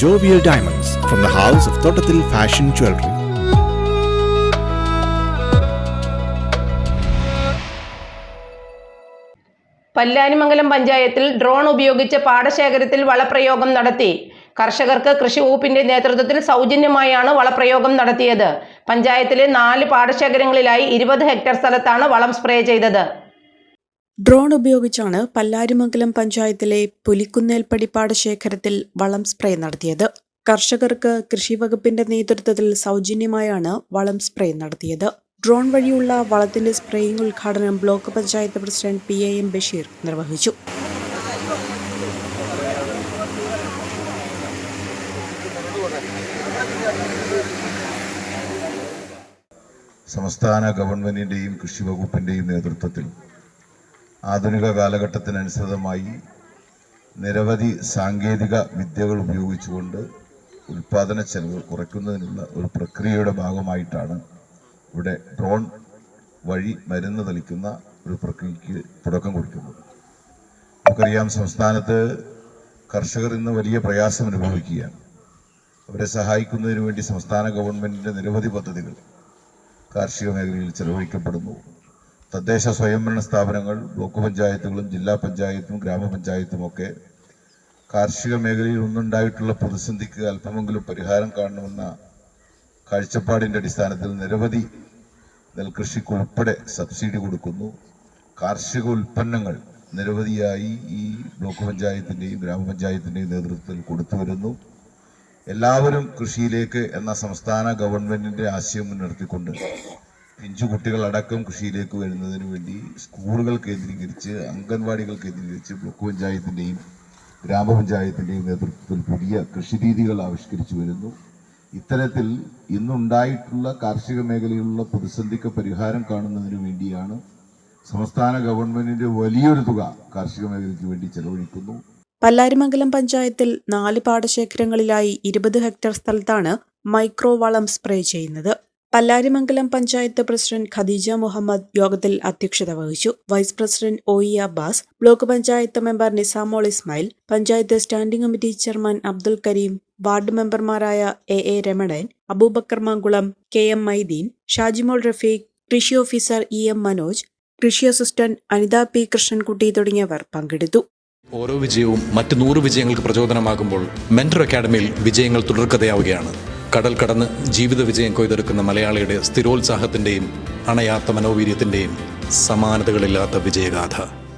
Jovial diamonds from the house of തോട്ടത്തിൽ fashion jewellery പല്ലാനിമംഗലം പഞ്ചായത്തിൽ drone ഉപയോഗിച്ച് പാടശേഖരത്തിൽ വളപ്രയോഗം നടത്തി. കർഷകർക്ക് കൃഷി വകുപ്പിന്റെ നേതൃത്വത്തിൽ സൗജന്യമായാണ് വളപ്രയോഗം നടത്തിയത്. പഞ്ചായത്തിലെ നാല് പാടശേഖരങ്ങളിലായി ഇരുപത് ഹെക്ടർ സ്ഥലത്താണ് വളം സ്പ്രേ ചെയ്തത്. ഡ്രോൺ ഉപയോഗിച്ചാണ് പല്ലാരിമംഗലം പഞ്ചായത്തിലെ പുലിക്കുന്നേൽ പടിപ്പാട് ശേഖരത്തിൽ വളം സ്പ്രേ നടത്തിയത്. കർഷകർക്ക് കൃഷി വകുപ്പിന്റെ നേതൃത്വത്തിൽ സൗജന്യമായാണ് വളം സ്പ്രേ നടത്തിയത്. ഡ്രോൺ വഴിയുള്ള വളത്തിന്റെ സ്പ്രേയിംഗ് ഉദ്ഘാടനം block panchayat president P A M Basheer നിർവഹിച്ചു. സംസ്ഥാന ഗവൺമെന്റിന്റെയും കൃഷി വകുപ്പിന്റെയും നേതൃത്വത്തിൽ ആധുനിക കാലഘട്ടത്തിനനുസൃതമായി നിരവധി സാങ്കേതിക വിദ്യകൾ ഉപയോഗിച്ചുകൊണ്ട് ഉൽപാദന ചെലവ് കുറയ്ക്കുന്നതിനുള്ള ഒരു പ്രക്രിയയുടെ ഭാഗമായിട്ടാണ് ഇവിടെ ഡ്രോൺ വഴി മരുന്ന് തളിക്കുന്ന ഒരു പ്രക്രിയയ്ക്ക് തുടക്കം കുറിക്കുന്നത്. നമുക്കറിയാം സംസ്ഥാനത്ത് കർഷകർ ഇന്ന് വലിയ പ്രയാസം അനുഭവിക്കുകയാണ്. അവരെ സഹായിക്കുന്നതിന് വേണ്ടി സംസ്ഥാന ഗവൺമെന്റിന്റെ നിരവധി പദ്ധതികൾ കാർഷിക മേഖലയിൽ ചെലവഴിക്കപ്പെടുന്നു. തദ്ദേശ സ്വയംഭരണ സ്ഥാപനങ്ങൾ ബ്ലോക്ക് പഞ്ചായത്തുകളും ജില്ലാ പഞ്ചായത്തും ഗ്രാമപഞ്ചായത്തും ഒക്കെ കാർഷിക മേഖലയിൽ ഒന്നുണ്ടായിട്ടുള്ള പ്രതിസന്ധിക്ക് അല്പമെങ്കിലും പരിഹാരം കാണണമെന്ന കാഴ്ചപ്പാടിന്റെ അടിസ്ഥാനത്തിൽ നിരവധി നെൽകൃഷിക്ക് ഉൾപ്പെടെ സബ്സിഡി കൊടുക്കുന്നു. കാർഷിക ഉൽപ്പന്നങ്ങൾ നിരവധിയായി ഈ ബ്ലോക്ക് പഞ്ചായത്തിന്റെയും ഗ്രാമപഞ്ചായത്തിന്റെയും നേതൃത്വത്തിൽ കൊടുത്തു വരുന്നു. എല്ലാവരും കൃഷിയിലേക്ക് എന്ന സംസ്ഥാന ഗവൺമെന്റിന്റെ ആശയം മുൻനിർത്തിക്കൊണ്ട് പിഞ്ചു കുട്ടികളടക്കം കൃഷിയിലേക്ക് വരുന്നതിന് വേണ്ടി സ്കൂളുകൾ കേന്ദ്രീകരിച്ച് അംഗൻവാടികൾ കേന്ദ്രീകരിച്ച് ബ്ലോക്ക് പഞ്ചായത്തിന്റെയും ഗ്രാമപഞ്ചായത്തിന്റെയും നേതൃത്വത്തിൽ പുതിയ കൃഷിരീതികൾ ആവിഷ്കരിച്ചു വരുന്നു. ഇത്തരത്തിൽ ഇന്നുണ്ടായിട്ടുള്ള കാർഷിക മേഖലയിലുള്ള പ്രതിസന്ധിക്ക് പരിഹാരം കാണുന്നതിന് വേണ്ടിയാണ് സംസ്ഥാന ഗവൺമെന്റിന്റെ വലിയൊരു തുക കാർഷിക മേഖലയ്ക്ക് വേണ്ടി ചെലവഴിക്കുന്നു. പല്ലാരിമംഗലം പഞ്ചായത്തിൽ നാല് പാടശേഖരങ്ങളിലായി ഇരുപത് ഹെക്ടർ സ്ഥലത്താണ് മൈക്രോ വളം സ്പ്രേ ചെയ്യുന്നത്. പല്ലാരിമംഗലം പഞ്ചായത്ത് പ്രസിഡന്റ് ഖദീജ മുഹമ്മദ് യോഗത്തിൽ അധ്യക്ഷത വഹിച്ചു. Vice president O E Abbas block panchayat member Nisamol Ismail panchayat standing committee chairman Abdul Kareem ward മെമ്പർമാരായ A A Ramanan Aboobacker Mankulam K M Maideen Shajimol Rafeeq കൃഷി officer E M Manoj കൃഷി assistant Anitha P Krishnankutty തുടങ്ങിയവർ പങ്കെടുത്തു. ഓരോ വിജയവും മറ്റ് നൂറ് വിജയങ്ങൾക്ക് പ്രചോദനമാകുമ്പോൾ mentor അക്കാഡമിയിൽ വിജയങ്ങൾ തുടർക്കഥയാവുകയാണ്. കടൽ കടന്ന് ജീവിത വിജയം കൊയ്തെടുക്കുന്ന മലയാളിയുടെ സ്ഥിരോത്സാഹത്തിന്റെയും അണയാത്ത മനോവീര്യത്തിന്റെയും സമാനതകളില്ലാത്ത വിജയഗാഥ.